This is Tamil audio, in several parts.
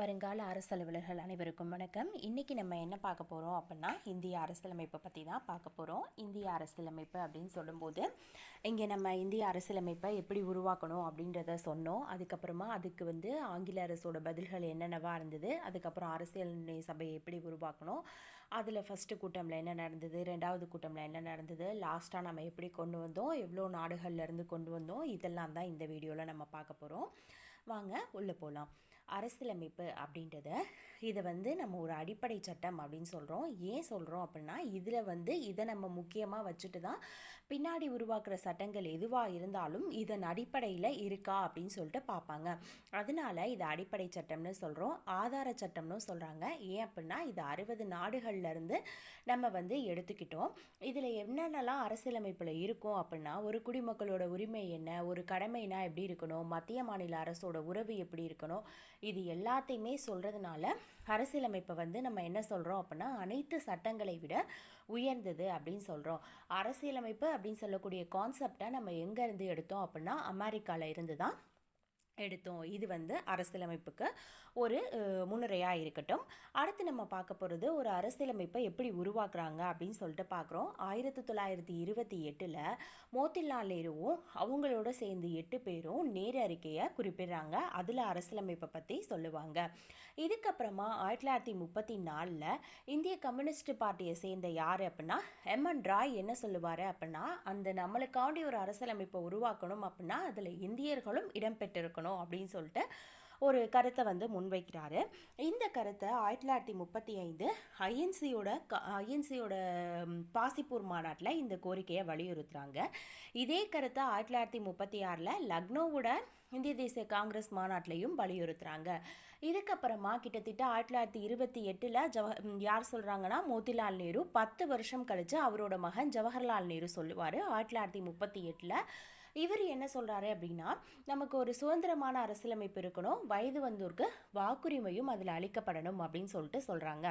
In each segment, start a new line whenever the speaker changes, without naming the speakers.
வருங்கால அரசு அலுவலர்கள் அனைவருக்கும் வணக்கம். இன்றைக்கி நம்ம என்ன பார்க்க போகிறோம் அப்படின்னா இந்திய அரசியலமைப்பை பற்றி தான் பார்க்க போகிறோம் இந்திய அரசியலமைப்பு அப்படின்னு சொல்லும்போது இங்கே நம்ம இந்திய அரசியலமைப்பை எப்படி உருவாக்கணும் அப்படின்றத சொன்னோம். அதுக்கப்புறமா அதுக்கு வந்து ஆங்கில அரசோட பதில்கள் என்னென்னவா இருந்தது அதுக்கப்புறம் அரசியல் சபையை எப்படி உருவாக்கணும் அதில் ஃபஸ்ட்டு கூட்டமில் என்ன நடந்தது ரெண்டாவது கூட்டமில் என்ன நடந்தது லாஸ்ட்டாக நம்ம எப்படி கொண்டு வந்தோம் எவ்வளோ நாடுகள்லேருந்து கொண்டு வந்தோம் இதெல்லாம் தான் இந்த வீடியோவில் நம்ம பார்க்க போகிறோம் வாங்க உள்ளே போகலாம் அரசியலமைப்பு அப்படின்றத இதை வந்து நம்ம ஒரு அடிப்படை சட்டம் அப்படின்னு சொல்கிறோம் ஏன் சொல்கிறோம் அப்படின்னா இதில் வந்து இதை நம்ம முக்கியமாக வச்சுட்டு தான் பின்னாடி உருவாக்குற சட்டங்கள் எதுவாக இருந்தாலும் இதன் அடிப்படையில் இருக்கா அப்படின்னு சொல்லிட்டு பார்ப்பாங்க. அதனால இது அடிப்படை சட்டம்னு சொல்கிறோம் ஆதார சட்டம்னு சொல்கிறாங்க ஏன் அப்படின்னா இது அறுபது நாடுகள்லேருந்து நம்ம வந்து எடுத்துக்கிட்டோம். இதில் என்னென்னலாம் அரசியலமைப்பில் இருக்கும் அப்படின்னா ஒரு குடிமக்களோட உரிமை என்ன ஒரு கடமைனா எப்படி இருக்கணும் மத்திய மாநில அரசோட உறவு எப்படி இருக்கணும் இது எல்லாத்தையுமே சொல்கிறதுனால அரசியலமைப்பை வந்து நம்ம என்ன சொல்கிறோம் அப்படின்னா அனைத்து சட்டங்களை விட உயர்ந்தது அப்படின்னு சொல்கிறோம் அரசியலமைப்பு அப்படின்னு சொல்லக்கூடிய கான்செப்டை நம்ம எங்கேருந்து எடுத்தோம் அப்படின்னா அமெரிக்காவில் இருந்து தான் எடுத்தோம். இது வந்து அரசியலமைப்புக்கு ஒரு முன்னுரையாக இருக்கட்டும். அடுத்து நம்ம பார்க்க போகிறது ஒரு அரசியலமைப்பை எப்படி உருவாக்குறாங்க அப்படின்னு சொல்லிட்டு பார்க்குறோம். ஆயிரத்தி தொள்ளாயிரத்தி இருபத்தி எட்டில் மோத்திலால் நேருவும் அவங்களோட சேர்ந்து எட்டு பேரும் நேர அறிக்கையை குறிப்பிடுறாங்க. அதில் அரசியலமைப்பை பற்றி சொல்லுவாங்க. இதுக்கப்புறமா ஆயிரத்தி தொள்ளாயிரத்தி முப்பத்தி நாலில் இந்திய கம்யூனிஸ்ட் பார்ட்டியை சேர்ந்த யார் அப்படின்னா எம். என். ராய் என்ன சொல்லுவார் அப்படின்னா அந்த நம்மளுக்காண்டி ஒரு அரசியலமைப்பை உருவாக்கணும் அப்படின்னா அதில் இந்தியர்களும் இடம்பெற்றிருக்கணும் பண்ணணும் அப்படின்னு சொல்லிட்டு ஒரு கருத்தை வந்து முன்வைக்கிறாரு. இந்த கருத்தை ஆயிரத்தி தொள்ளாயிரத்தி முப்பத்தி ஐந்து ஐஎன்சியோட ஐஎன்சியோட பாசிப்பூர் மாநாட்டில் இந்த கோரிக்கையை வலியுறுத்துகிறாங்க இதே கருத்தை ஆயிரத்தி தொள்ளாயிரத்தி முப்பத்தி ஆறில் லக்னோவோட இந்திய தேசிய காங்கிரஸ் மாநாட்டிலையும் வலியுறுத்துகிறாங்க இதுக்கப்புறமா கிட்டத்தட்ட ஆயிரத்தி தொள்ளாயிரத்தி இருபத்தி எட்டில் ஜவஹ யார் சொல்கிறாங்கன்னா மோதிலால் நேரு. பத்து வருஷம் கழித்து அவரோட மகன் ஜவஹர்லால் நேரு சொல்லுவார். ஆயிரத்தி தொள்ளாயிரத்தி முப்பத்தி எட்டில் இவர் என்ன சொல்கிறாரு அப்படின்னா நமக்கு ஒரு சுதந்திரமான அரசியலமைப்பு இருக்கணும். வயது வந்தோருக்கு வாக்குரிமையும் அதில் அளிக்கப்படணும் அப்படின்னு சொல்லிட்டு சொல்கிறாங்க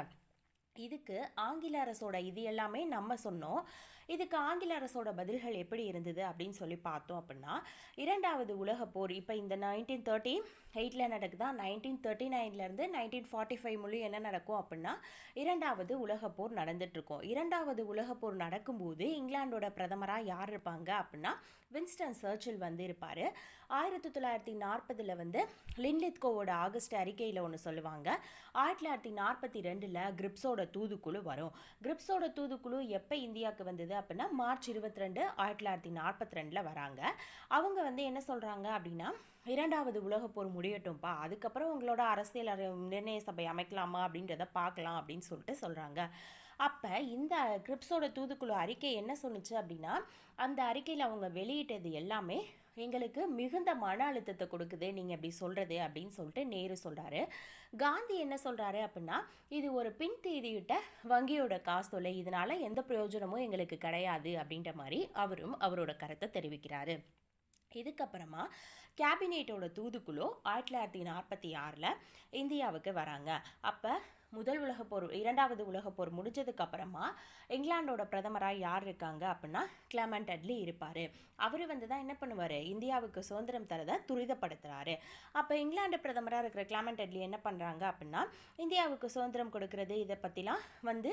இதுக்கு ஆங்கில அரசோட இது எல்லாமே நம்ம சொன்னோம். இதுக்கு ஆங்கில அரசோட பதில்கள் எப்படி இருந்தது அப்படின்னு சொல்லி பார்த்தோம் அப்படின்னா இரண்டாவது உலக போர் இப்போ இந்த நைன்டீன் தேர்ட்டி எயிட்டில் நடக்குதா? நைன்டீன் தேர்ட்டி நைன்லேருந்து நைன்டீன் ஃபார்ட்டி ஃபைவ் மொழி என்ன நடக்கும் அப்படின்னா இரண்டாவது உலக போர் நடந்துட்டுருக்கோம் இரண்டாவது உலக போர் நடக்கும்போது இங்கிலாண்டோட பிரதமராக யார் இருப்பாங்க அப்படின்னா வின்ஸ்டன் சர்ச்சில் வந்து இருப்பார் ஆயிரத்தி தொள்ளாயிரத்தி நாற்பதில் வந்து லின்லித்கோவோட ஆகஸ்ட் அறிக்கையில் ஒன்று சொல்லுவாங்க. ஆயிரத்தி தொள்ளாயிரத்தி நாற்பத்தி ரெண்டில் கிரிப்ஸோட தூதுக்குழு வரும். கிரிப்ஸோட தூதுக்குழு எப்போ இந்தியாவுக்கு வந்தது அப்படின்னா மார்ச் இருபத்தி ரெண்டு ஆயிரத்தி தொள்ளாயிரத்தி நாற்பத்தி ரெண்டில் வராங்க. அவங்க வந்து என்ன சொல்கிறாங்க அப்படின்னா இரண்டாவது உலகப்போர் முடியட்டும்ப்பா அதுக்கப்புறம் உங்களோட அரசியல் நிர்ணய சபை அமைக்கலாமா அப்படின்றத பார்க்கலாம் அப்படின்னு சொல்லிட்டு சொல்கிறாங்க அப்போ இந்த கிரிப்ஸோட தூதுக்குழு அறிக்கை என்ன சொன்னிச்சு அப்படின்னா அந்த அறிக்கையில் அவங்க வெளியிட்டது எல்லாமே எங்களுக்கு மிகுந்த மன அழுத்தத்தை கொடுக்குது நீங்கள் இப்படி சொல்கிறது அப்படின்னு சொல்லிட்டு நேரு சொல்கிறாரு காந்தி என்ன சொல்கிறாரு அப்படின்னா இது ஒரு பின் தேதியிட்ட வங்கியோட காசு தொலை இதனால் எந்த பிரயோஜனமும் எங்களுக்கு கிடையாது அப்படின்ற மாதிரி அவரும் அவரோட கருத்தை தெரிவிக்கிறாரு. இதுக்கப்புறமா கேபினேட்டோட தூதுக்குழு ஆயிரத்தி தொள்ளாயிரத்தி நாற்பத்தி ஆறில் இந்தியாவுக்கு வராங்க. அப்போ முதல் உலகப் போர் இரண்டாவது உலகப் போர் முடிஞ்சதுக்கு அப்புறமா இங்கிலாண்டோட பிரதமராக யார் இருக்காங்க அப்படின்னா கிளமண்ட் அட்லி இருப்பார். அவர் வந்து தான் என்ன பண்ணுவார்? இந்தியாவுக்கு சுதந்திரம் தரதை துரிதப்படுத்துகிறாரு அப்போ இங்கிலாந்து பிரதமராக இருக்கிற கிளமண்ட் அட்லி என்ன பண்ணுறாங்க அப்படின்னா இந்தியாவுக்கு சுதந்திரம் கொடுக்கறது இதை பற்றிலாம் வந்து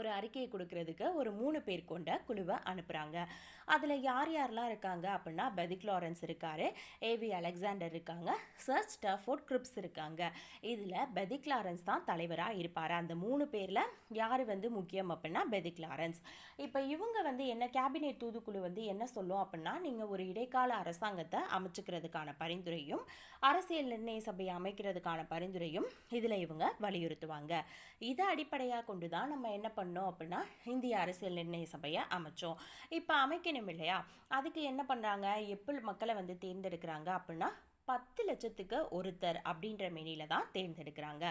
ஒரு அறிக்கையை கொடுக்கறதுக்கு ஒரு மூணு பேர் கொண்ட குழுவை அனுப்புகிறாங்க அதில் யார் யாரெல்லாம் இருக்காங்க அப்படின்னா பெதிக் லாரன்ஸ் இருக்கார் ஏவி அலெக்சாண்டர் இருக்காங்க சர் ஸ்டஃபோர்ட் கிரிப்ஸ் இருக்காங்க. இதில் பெதிக் லாரன்ஸ் தான் தலைவராக இருப்பார். அந்த மூணு பேரில் யார் வந்து முக்கியம் அப்படின்னா பெதிக் லாரன்ஸ். இப்போ இவங்க வந்து என்ன கேபினெட் தூதுக்குழு வந்து என்ன சொல்லும் அப்படின்னா நீங்கள் ஒரு இடைக்கால அரசாங்கத்தை அமைச்சுக்கிறதுக்கான பரிந்துரையும் அரசியல் நிர்ணய சபையை அமைக்கிறதுக்கான பரிந்துரையும் இதில் இவங்க வலியுறுத்துவாங்க. இதை அடிப்படையாக கொண்டு தான் நம்ம என்ன பண்ணோம் அப்படின்னா இந்திய அரசியல் நிர்ணய சபையை அமைச்சோம். இப்போ அமைக்கணும் இல்லையா? அதுக்கு என்ன பண்ணுறாங்க எப்படி மக்களை வந்து தேர்ந்தெடுக்கிறாங்க அப்படின்னா பத்து லட்சத்துக்கு ஒருத்தர் அப்படின்ற மெனியில் தான் தேர்ந்தெடுக்கிறாங்க.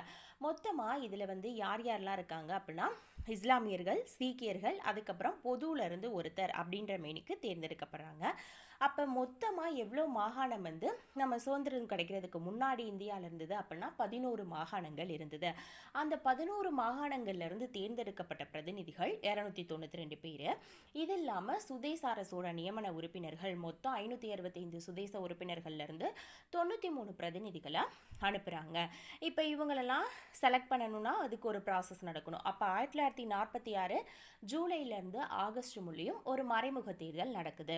மொத்தமாக இதில் வந்து யார் யாரெல்லாம் இருக்காங்க அப்படின்னா இஸ்லாமியர்கள் சீக்கியர்கள் அதுக்கப்புறம் பொதுவிலேருந்து ஒருத்தர் அப்படின்ற மெனிக்கு தேர்ந்தெடுக்கப்படுறாங்க. அப்போ மொத்தமாக எவ்வளோ மாகாணம் வந்து நம்ம சுதந்திரம் கிடைக்கிறதுக்கு முன்னாடி இந்தியாவில் இருந்தது அப்படின்னா பதினோரு மாகாணங்கள் இருந்தது. அந்த பதினோரு மாகாணங்கள்லேருந்து தேர்ந்தெடுக்கப்பட்ட பிரதிநிதிகள் இரநூத்தி தொண்ணூற்றி ரெண்டு பேர். இது இல்லாமல் சுதேசார சோழ நியமன உறுப்பினர்கள் மொத்தம் ஐநூற்றி அறுபத்தைந்து சுதேச உறுப்பினர்கள்லேருந்து தொண்ணூற்றி மூணு பிரதிநிதிகளை அனுப்புகிறாங்க இப்போ இவங்களெல்லாம் செலக்ட் பண்ணணும்னா அதுக்கு ஒரு ப்ராசஸ் நடக்கணும். அப்போ ஆயிரத்தி தொள்ளாயிரத்தி நாற்பத்தி ஆறு ஜூலைலேருந்து ஆகஸ்ட் முடியும் ஒரு மறைமுக தேர்தல் நடக்குது.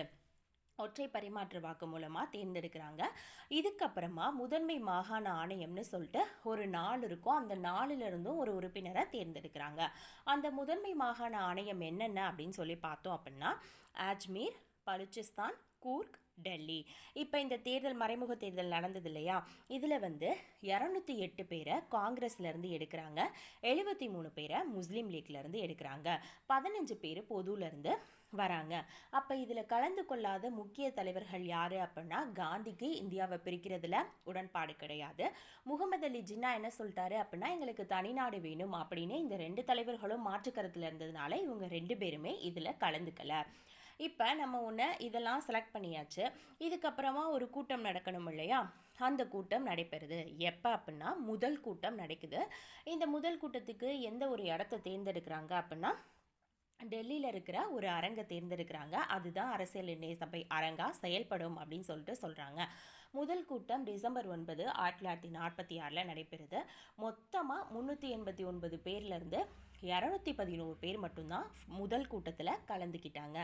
ஒற்றை பரிமாற்ற வாக்கு மூலமாக தேர்ந்தெடுக்கிறாங்க. இதுக்கப்புறமா முதன்மை மாகாண ஆணையம்னு சொல்லிட்டு ஒரு நாள் இருக்கும். அந்த நாளிலிருந்தும் ஒரு உறுப்பினரை தேர்ந்தெடுக்கிறாங்க. அந்த முதன்மை மாகாண ஆணையம் என்னென்ன அப்படின்னு சொல்லி பார்த்தோம் அப்படின்னா அஜ்மீர் பலுச்சிஸ்தான் கூர்க் டெல்லி. இப்போ இந்த தேர்தல் மறைமுக தேர்தல் நடந்தது இல்லையா? இதில் வந்து இரநூத்தி எட்டு பேரை காங்கிரஸ்லேருந்து எடுக்கிறாங்க. எழுபத்தி மூணு பேரை முஸ்லீம் லீக்லேருந்து எடுக்கிறாங்க. பதினஞ்சு பேர் பொதுலேருந்து வராங்க. அப்போ இதில் கலந்து கொள்ளாத முக்கிய தலைவர்கள் யார் அப்படின்னா காந்திக்கு இந்தியாவை பிரிக்கிறதுல உடன்பாடு கிடையாது. முகமது அலி ஜின்னா என்ன சொல்லிட்டாரு அப்படின்னா எங்களுக்கு தனிநாடு வேணும் அப்படின்னு இந்த ரெண்டு தலைவர்களும் மாற்று கருத்தில் இருந்ததுனால இவங்க ரெண்டு பேருமே இதில் கலந்துக்கல. இப்போ நம்ம ஒன்று இதெல்லாம் செலக்ட் பண்ணியாச்சு. இதுக்கப்புறமா ஒரு கூட்டம் நடக்கணும் இல்லையா? அந்த கூட்டம் நடைபெறுது. எப்போ அப்படின்னா முதல் கூட்டம் நடக்குது. இந்த முதல் கூட்டத்துக்கு எந்த ஒரு இடத்த தேர்ந்தெடுக்கிறாங்க அப்படின்னா டெல்லியில் இருக்கிற ஒரு அரங்கை தேர்ந்தெடுக்கிறாங்க. அதுதான் அரசியல் நிர்ணய சபை அரங்கா செயல்படும் அப்படின்னு சொல்லிட்டு சொல்கிறாங்க முதல் கூட்டம் டிசம்பர் ஒன்பது ஆயிரத்தி தொள்ளாயிரத்தி நாற்பத்தி ஆறில் நடைபெறுது. மொத்தமாக முந்நூற்றி எண்பத்தி ஒன்பது பேர்லேருந்து இரநூத்தி பதினோரு பேர் மட்டும்தான் முதல் கூட்டத்தில் கலந்துக்கிட்டாங்க.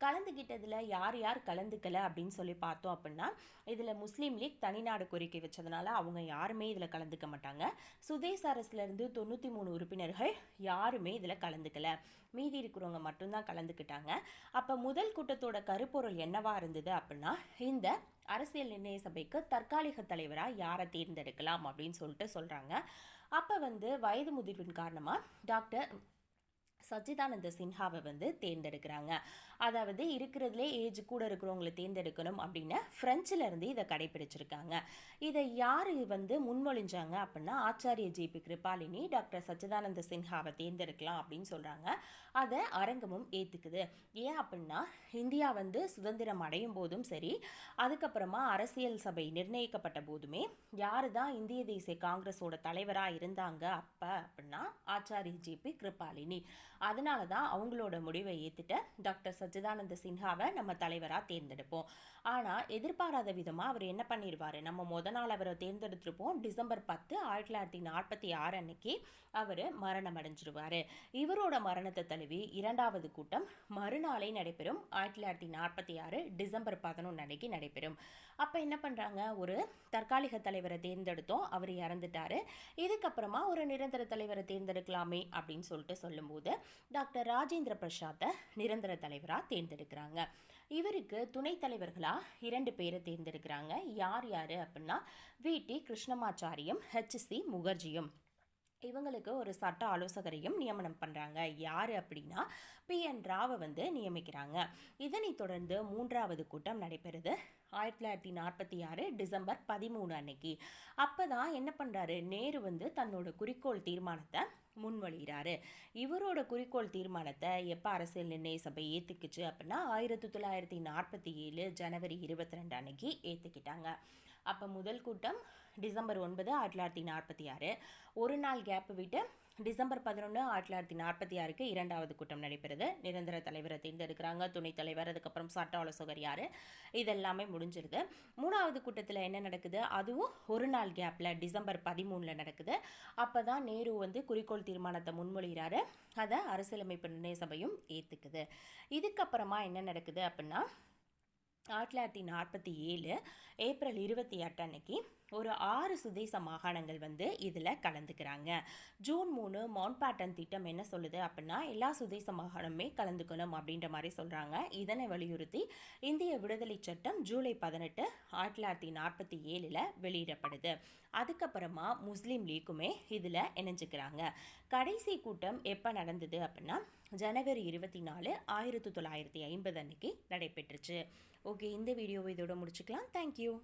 கலந்துக்கிட்டதில் யார் யார் கலந்துக்கலை அப்படின்னு சொல்லி பார்த்தோம் அப்படின்னா இதில் முஸ்லீம் லீக் தனிநாடு கோரிக்கை வச்சதுனால அவங்க யாருமே இதில் கலந்துக்க மாட்டாங்க. சுதேச அரசுலேருந்து தொண்ணூற்றி மூணு உறுப்பினர்கள் யாருமே இதில் கலந்துக்கல. மீதி இருக்கிறவங்க மட்டும்தான் கலந்துக்கிட்டாங்க. அப்போ முதல் கூட்டத்தோட கருப்பொருள் என்னவா இருந்தது அப்படின்னா இந்த அரசியல் நிர்ணய சபைக்கு தற்காலிக தலைவராக யாரை தேர்ந்தெடுக்கலாம் அப்படின்னு சொல்லிட்டு சொல்கிறாங்க அப்போ வந்து வயது முதிர்வின் காரணமாக டாக்டர் சச்சிதானந்த சின்ஹாவை வந்து தேர்ந்தெடுக்கிறாங்க. அதாவது இருக்கிறதுலே ஏஜ் கூட இருக்கிறவங்களை தேர்ந்தெடுக்கணும் அப்படின்னு ஃப்ரெஞ்சிலிருந்து இதை கடைபிடிச்சிருக்காங்க. இதை யார் வந்து முன்மொழிஞ்சாங்க அப்படின்னா Acharya J B Kripalani doctor Sachchidananda சின்ஹாவை தேர்ந்தெடுக்கலாம் அப்படின்னு சொல்கிறாங்க அதை அரங்கமும் ஏற்றுக்குது ஏன் அப்படின்னா இந்தியா வந்து சுதந்திரம் அடையும் போதும் சரி அதுக்கப்புறமா அரசியல் சபை நிர்ணயிக்கப்பட்ட போதுமே யார் தான் இந்திய தேசிய காங்கிரஸோட தலைவராக இருந்தாங்க அப்போ அப்படின்னா ஆச்சாரிய ஜிபி கிருபாலினி. அதனால தான் அவங்களோட முடிவை ஏற்றுட்டு டாக்டர் சச்சிதானந்த சின்ஹாவை நம்ம தலைவராக தேர்ந்தெடுப்போம். ஆனால் எதிர்பாராத விதமாக அவர் என்ன பண்ணிடுவார் நம்ம முத நாள் அவரை தேர்ந்தெடுத்திருப்போம். டிசம்பர் பத்து ஆயிரத்தி தொள்ளாயிரத்தி நாற்பத்தி ஆறு அன்னைக்கு அவர் மரணம் அடைஞ்சிருவார். இவரோட மரணத்தை தழுவி இரண்டாவது கூட்டம் மறுநாளே நடைபெறும். ஆயிரத்தி தொள்ளாயிரத்தி நாற்பத்தி ஆறு டிசம்பர் பதினொன்று அன்னைக்கு நடைபெறும். அப்போ என்ன பண்ணுறாங்க ஒரு தற்காலிக தலைவரை தேர்ந்தெடுத்தோம். அவர் இறந்துட்டார். இதுக்கப்புறமா ஒரு நிரந்தர தலைவரை தேர்ந்தெடுக்கலாமே அப்படின்னு சொல்லிட்டு சொல்லும்போது டாக்டர் ராஜேந்திர பிரசாத்தை நிரந்தர தலைவராக தேர்ந்தெடுக்கிறாங்க. இவருக்கு துணைத் தலைவர்களாக இரண்டு பேரை தேர்ந்தெடுக்கிறாங்க. யார் யார் அப்படின்னா வி. டி. கிருஷ்ணமாச்சாரியும் ஹெச் சி. முகர்ஜியும். இவங்களுக்கு ஒரு சட்ட ஆலோசகரையும் நியமனம் பண்ணுறாங்க யார் அப்படின்னா பி. என். ராவை வந்து நியமிக்கிறாங்க. இதனைத் தொடர்ந்து மூன்றாவது கூட்டம் நடைபெறுது. ஆயிரத்தி தொள்ளாயிரத்தி நாற்பத்தி ஆறு டிசம்பர் பதிமூணு அன்னைக்கு. அப்போ தான் என்ன பண்ணுறாரு நேரு வந்து தன்னோட குறிக்கோள் தீர்மானத்தை முன்மொழிகிறாரு இவரோட குறிக்கோள் தீர்மானத்தை எப்போ அரசியல் நிர்ணய சபை ஏற்றுக்குச்சு அப்படின்னா ஆயிரத்தி தொள்ளாயிரத்தி நாற்பத்தி ஏழு ஜனவரி இருபத்தி ரெண்டு அன்னைக்கு ஏற்றுக்கிட்டாங்க அப்போ முதல் கூட்டம் டிசம்பர் ஒன்பது ஆயிரத்தி தொள்ளாயிரத்தி நாற்பத்தி ஆறு. ஒரு நாள் கேப் விட்டு டிசம்பர் பதினொன்று ஆயிரத்தி தொள்ளாயிரத்தி நாற்பத்தி ஆறுக்கு இரண்டாவது கூட்டம் நடைபெறுது. நிரந்தர தலைவரை தேர்ந்தெடுக்கிறாங்க. துணைத் தலைவர் அதுக்கப்புறம் சட்ட ஆலோசகர் யார்? இதெல்லாமே முடிஞ்சிருது. மூணாவது கூட்டத்தில் என்ன நடக்குது? அதுவும் ஒரு நாள் கேப்பில் டிசம்பர் பதிமூணில் நடக்குது. அப்போ தான் நேரு வந்து குறிக்கோள் தீர்மானத்தை முன்மொழிகிறாரு. அதை அரசியலமைப்பு நிர்ணய சபையும் ஏற்றுக்குது இதுக்கப்புறமா என்ன நடக்குது அப்படின்னா ஆயிரத்தி தொள்ளாயிரத்தி நாற்பத்தி ஏழு ஏப்ரல் இருபத்தி எட்டு அன்னைக்கு ஒரு ஆறு சுதேச மாகாணங்கள் வந்து இதில் கலந்துக்கிறாங்க. ஜூன் மூணு மவுண்ட் பேட்டன் திட்டம் என்ன சொல்லுது அப்படின்னா எல்லா சுதேச மாகாணமே கலந்துக்கணும் அப்படின்ற மாதிரி சொல்கிறாங்க இதனை வலியுறுத்தி இந்திய விடுதலை சட்டம் ஜூலை பதினெட்டு ஆயிரத்தி தொள்ளாயிரத்தி நாற்பத்தி ஏழில் வெளியிடப்படுது. அதுக்கப்புறமா முஸ்லீம் லீக்குமே இதில் இணைஞ்சுக்கிறாங்க. கடைசி கூட்டம் எப்போ நடந்தது அப்படின்னா ஜனவரி இருபத்தி நாலு ஆயிரத்தி தொள்ளாயிரத்தி ஐம்பது அன்னைக்கு நடைபெற்றுச்சு. ஓகே இந்த வீடியோவை இதோட முடிச்சுக்கலாம். தேங்க்யூ